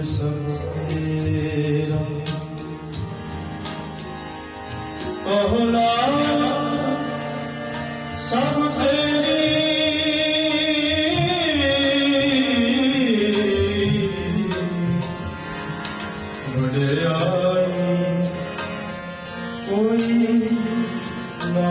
सवेरा कहला सब तेरी बड़े कोई ना